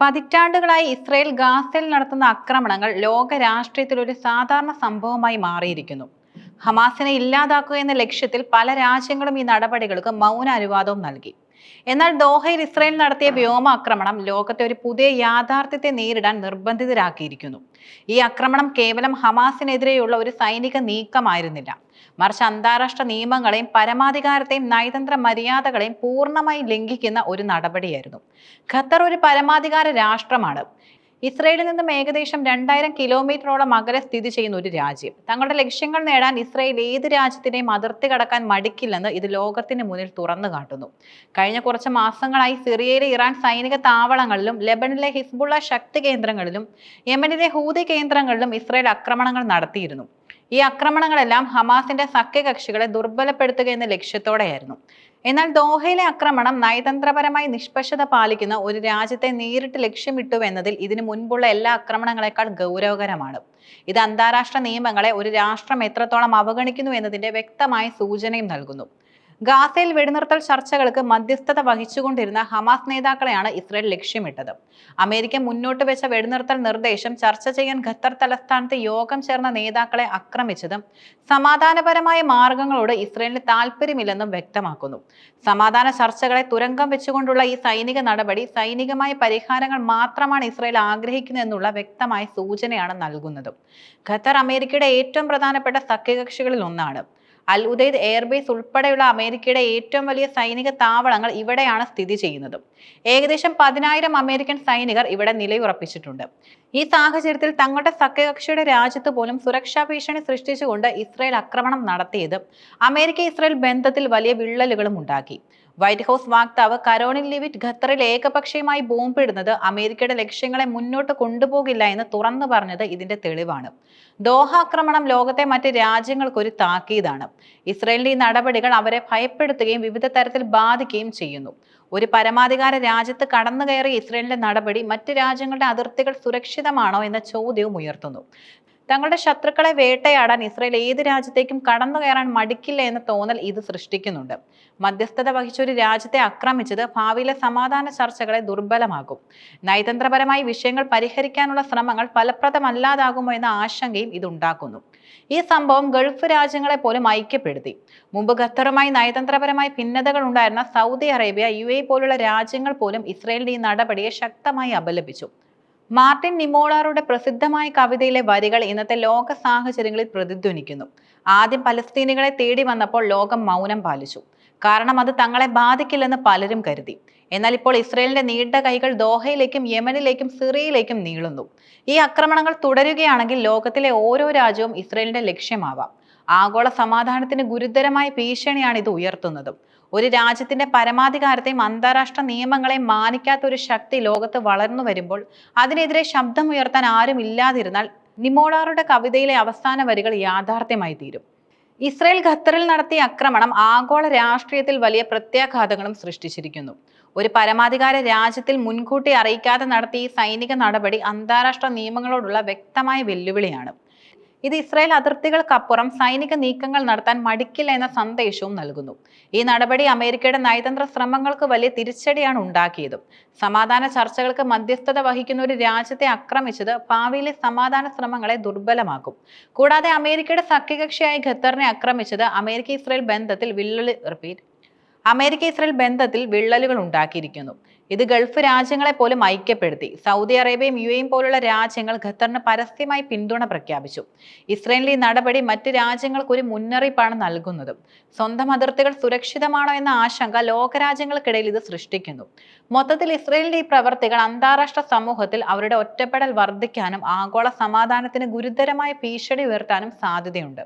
പതിറ്റാണ്ടുകളായി ഇസ്രയേൽ ഗാസയിൽ നടത്തുന്ന ആക്രമണങ്ങൾ ലോക രാഷ്ട്രീയത്തിൽ ഒരു സാധാരണ സംഭവമായി മാറിയിരിക്കുന്നു. ഹമാസിനെ ഇല്ലാതാക്കുക എന്ന ലക്ഷ്യത്തിൽ പല രാജ്യങ്ങളും ഈ നടപടികൾക്ക് മൗന അനുവാദവും നൽകി. എന്നാൽ ദോഹയിൽ ഇസ്രയേൽ നടത്തിയ വ്യോമാക്രമണം ലോകത്തെ ഒരു പുതിയ യാഥാർത്ഥ്യത്തെ നേരിടാൻ നിർബന്ധിതരാക്കിയിരിക്കുന്നു. ഈ ആക്രമണം കേവലം ഹമാസിനെതിരെയുള്ള ഒരു സൈനിക നീക്കമായിരുന്നില്ല. മറിച്ച് അന്താരാഷ്ട്ര നിയമങ്ങളെയും പരമാധികാരത്തെയും നയതന്ത്ര മര്യാദകളെയും പൂർണമായി ലംഘിക്കുന്ന ഒരു നടപടിയായിരുന്നു. ഖത്തർ ഒരു പരമാധികാര രാഷ്ട്രമാണ്. ഇസ്രയേലിൽ നിന്നും ഏകദേശം രണ്ടായിരം കിലോമീറ്ററോളം അകലെ സ്ഥിതി ചെയ്യുന്ന ഒരു രാജ്യം. തങ്ങളുടെ ലക്ഷ്യങ്ങൾ നേടാൻ ഇസ്രയേൽ ഏത് രാജ്യത്തിനെയും അതിർത്തി കടക്കാൻ മടിക്കില്ലെന്ന് ഇത് ലോകത്തിന് മുന്നിൽ തുറന്നു കാട്ടുന്നു. കഴിഞ്ഞ കുറച്ച് മാസങ്ങളായി സിറിയയിലെ ഇറാൻ സൈനിക താവളങ്ങളിലും ലെബനിലെ ഹിസ്ബുള്ള ശക്തി കേന്ദ്രങ്ങളിലും യമനിലെ ഹൂതി കേന്ദ്രങ്ങളിലും ഇസ്രയേൽ ആക്രമണങ്ങൾ നടത്തിയിരുന്നു. ഈ ആക്രമണങ്ങളെല്ലാം ഹമാസിന്റെ സഖ്യകക്ഷികളെ ദുർബലപ്പെടുത്തുക എന്ന ലക്ഷ്യത്തോടെയായിരുന്നു. എന്നാൽ ദോഹയിലെ ആക്രമണം നയതന്ത്രപരമായി നിഷ്പക്ഷത പാലിക്കുന്ന ഒരു രാജ്യത്തെ നേരിട്ട് ലക്ഷ്യമിട്ടു എന്നതിൽ ഇതിനു മുൻപുള്ള എല്ലാ ആക്രമണങ്ങളെക്കാൾ ഗൗരവകരമാണ്. ഇത് അന്താരാഷ്ട്ര നിയമങ്ങളെ ഒരു രാഷ്ട്രം എത്രത്തോളം അവഗണിക്കുന്നു എന്നതിന്റെ വ്യക്തമായ സൂചനയും നൽകുന്നു. ഗാസയിൽ വെടിനിർത്തൽ ചർച്ചകൾക്ക് മധ്യസ്ഥത വഹിച്ചുകൊണ്ടിരുന്ന ഹമാസ് നേതാക്കളെയാണ് ഇസ്രയേൽ ലക്ഷ്യമിട്ടത്. അമേരിക്ക മുന്നോട്ട് വെച്ച വെടിനിർത്തൽ നിർദ്ദേശം ചർച്ച ചെയ്യാൻ ഖത്തർ തലസ്ഥാനത്ത് യോഗം ചേർന്ന നേതാക്കളെ ആക്രമിച്ചതും സമാധാനപരമായ മാർഗങ്ങളോട് ഇസ്രയേലിന് താല്പര്യമില്ലെന്നും വ്യക്തമാക്കുന്നു. സമാധാന ചർച്ചകളെ തുരങ്കം വെച്ചുകൊണ്ടുള്ള ഈ സൈനിക നടപടി സൈനികമായ പരിഹാരങ്ങൾ മാത്രമാണ് ഇസ്രയേൽ ആഗ്രഹിക്കുന്നതെന്നുള്ള വ്യക്തമായ സൂചനയാണ് നൽകുന്നത്. ഖത്തർ അമേരിക്കയുടെ ഏറ്റവും പ്രധാനപ്പെട്ട സഖ്യകക്ഷികളിൽ ഒന്നാണ്. അൽ ഉദൈദ് എയർബേസ് ഉൾപ്പെടെയുള്ള അമേരിക്കയുടെ ഏറ്റവും വലിയ സൈനിക താവളങ്ങൾ ഇവിടെയാണ് സ്ഥിതി ചെയ്യുന്നത്. ഏകദേശം പതിനായിരം അമേരിക്കൻ സൈനികർ ഇവിടെ നിലയുറപ്പിച്ചിട്ടുണ്ട്. ഈ സാഹചര്യത്തിൽ തങ്ങളുടെ സഖ്യകക്ഷിയുടെ രാജ്യത്ത് പോലും സുരക്ഷാ ഭീഷണി സൃഷ്ടിച്ചുകൊണ്ട് ഇസ്രയേൽ ആക്രമണം നടത്തിയത് അമേരിക്ക ഇസ്രയേൽ ബന്ധത്തിൽ വലിയ വിള്ളലുകളും ഉണ്ടാക്കി. വൈറ്റ് ഹൗസ് വാക്താവ് കരോണിൻ ലിവിറ്റ് ഖത്തറിൽ ഏകപക്ഷീയമായി ബോംബിടുന്നത് അമേരിക്കയുടെ ലക്ഷ്യങ്ങളെ മുന്നോട്ട് കൊണ്ടുപോകില്ല എന്ന് തുറന്നു പറഞ്ഞത് ഇതിന്റെ തെളിവാണ്. ദോഹ ആക്രമണം ലോകത്തെ മറ്റ് രാജ്യങ്ങൾക്കൊരു താക്കീതാണ്. ഇസ്രയേലിന്റെ ഈ നടപടികൾ അവരെ ഭയപ്പെടുത്തുകയും വിവിധ തരത്തിൽ ബാധിക്കുകയും ചെയ്യുന്നു. ഒരു പരമാധികാര രാജ്യത്ത് കടന്നു കയറിയ ഇസ്രയേലിന്റെ നടപടി മറ്റ് രാജ്യങ്ങളുടെ അതിർത്തികൾ സുരക്ഷിതമാണോ എന്ന ചോദ്യവും ഉയർത്തുന്നു. തങ്ങളുടെ ശത്രുക്കളെ വേട്ടയാടാൻ ഇസ്രയേൽ ഏത് രാജ്യത്തേക്കും കടന്നു കയറാൻ മടിക്കില്ല എന്ന തോന്നൽ ഇത് സൃഷ്ടിക്കുന്നുണ്ട്. മധ്യസ്ഥത വഹിച്ച ഒരു രാജ്യത്തെ ആക്രമിച്ചത് ഭാവിയിലെ സമാധാന ചർച്ചകളെ ദുർബലമാകും നയതന്ത്രപരമായി വിഷയങ്ങൾ പരിഹരിക്കാനുള്ള ശ്രമങ്ങൾ ഫലപ്രദമല്ലാതാകുമോ എന്ന ആശങ്കയും ഇതുണ്ടാക്കുന്നു. ഈ സംഭവം ഗൾഫ് രാജ്യങ്ങളെ പോലും ഐക്യപ്പെടുത്തി. മുമ്പ് ഖത്തറുമായി നയതന്ത്രപരമായി ഭിന്നതകൾ ഉണ്ടായിരുന്ന സൗദി അറേബ്യ യു എ പോലുള്ള രാജ്യങ്ങൾ പോലും ഇസ്രയേലിന്റെ ഈ നടപടിയെ ശക്തമായി അപലപിച്ചു. മാർട്ടിൻ നിമോളാറുടെ പ്രസിദ്ധമായ കവിതയിലെ വരികൾ ഇന്നത്തെ ലോക സാഹചര്യങ്ങളിൽ പ്രതിധ്വനിക്കുന്നു. ആദ്യം പലസ്തീനികളെ തേടി വന്നപ്പോൾ ലോകം മൗനം പാലിച്ചു. കാരണം അത് തങ്ങളെ ബാധിക്കില്ലെന്ന് പലരും കരുതി. എന്നാൽ ഇപ്പോൾ ഇസ്രയേലിന്റെ നീണ്ട കൈകൾ ദോഹയിലേക്കും യമനിലേക്കും സിറിയയിലേക്കും നീളുന്നു. ഈ ആക്രമണങ്ങൾ തുടരുകയാണെങ്കിൽ ലോകത്തിലെ ഓരോ രാജ്യവും ഇസ്രയേലിന്റെ ലക്ഷ്യമാവാം. ആഗോള സമാധാനത്തിന് ഗുരുതരമായ ഭീഷണിയാണ് ഇത് ഉയർത്തുന്നത്. ഒരു രാജ്യത്തിന്റെ പരമാധികാരത്തെയും അന്താരാഷ്ട്ര നിയമങ്ങളെയും മാനിക്കാത്ത ഒരു ശക്തി ലോകത്ത് വളർന്നു വരുമ്പോൾ അതിനെതിരെ ശബ്ദമുയർത്താൻ ആരും ഇല്ലാതിരുന്നാൽ നിമോളാറുടെ കവിതയിലെ അവസാന വരികൾ യാഥാർത്ഥ്യമായി തീരും. ഇസ്രയേൽ ഖത്തറിൽ നടത്തിയ ആക്രമണം ആഗോള രാഷ്ട്രീയത്തിൽ വലിയ പ്രത്യാഘാതങ്ങളും സൃഷ്ടിച്ചിരിക്കുന്നു. ഒരു പരമാധികാര രാജ്യത്തിൽ മുൻകൂട്ടി അറിയിക്കാതെ നടത്തിയ ഈ സൈനിക നടപടി അന്താരാഷ്ട്ര നിയമങ്ങളോടുള്ള വ്യക്തമായ വെല്ലുവിളിയാണ്. ഇത് ഇസ്രായേൽ അതിർത്തികൾക്കപ്പുറം സൈനിക നീക്കങ്ങൾ നടത്താൻ മടിക്കില്ല എന്ന സന്ദേശവും നൽകുന്നു. ഈ നടപടി അമേരിക്കയുടെ നയതന്ത്ര ശ്രമങ്ങൾക്ക് വലിയ തിരിച്ചടിയാണ് ഉണ്ടാക്കിയതും. സമാധാന ചർച്ചകൾക്ക് മധ്യസ്ഥത വഹിക്കുന്ന ഒരു രാജ്യത്തെ ആക്രമിച്ചത് ഭാവിയിലെ സമാധാന ശ്രമങ്ങളെ ദുർബലമാക്കും. കൂടാതെ അമേരിക്കയുടെ സഖ്യകക്ഷിയായ ഖത്തറിനെ ആക്രമിച്ചത് അമേരിക്ക ഇസ്രായേൽ ബന്ധത്തിൽ വിള്ളൽ റിപ്പീറ്റ് അമേരിക്ക ഇസ്രായേൽ ബന്ധത്തിൽ വിള്ളലുകൾ ഉണ്ടാക്കിയിരിക്കുന്നു. ഇത് ഗൾഫ് രാജ്യങ്ങളെ പോലും ഐക്യപ്പെടുത്തി. സൗദി അറേബ്യയും യു എയും പോലുള്ള രാജ്യങ്ങൾ ഖത്തറിന് പരസ്യമായി പിന്തുണ പ്രഖ്യാപിച്ചു. ഇസ്രയേലിൽ ഈ നടപടി മറ്റ് രാജ്യങ്ങൾക്ക് ഒരു മുന്നറിയിപ്പാണ് നൽകുന്നത്. സ്വന്തം അതിർത്തികൾ സുരക്ഷിതമാണോ എന്ന ആശങ്ക ലോകരാജ്യങ്ങൾക്കിടയിൽ ഇത് സൃഷ്ടിക്കുന്നു. മൊത്തത്തിൽ ഇസ്രയേലിന്റെ ഈ പ്രവർത്തികൾ അന്താരാഷ്ട്ര സമൂഹത്തിൽ അവരുടെ ഒറ്റപ്പെടൽ വർദ്ധിക്കാനും ആഗോള സമാധാനത്തിന് ഗുരുതരമായ ഭീഷണി ഉയർത്താനും സാധ്യതയുണ്ട്.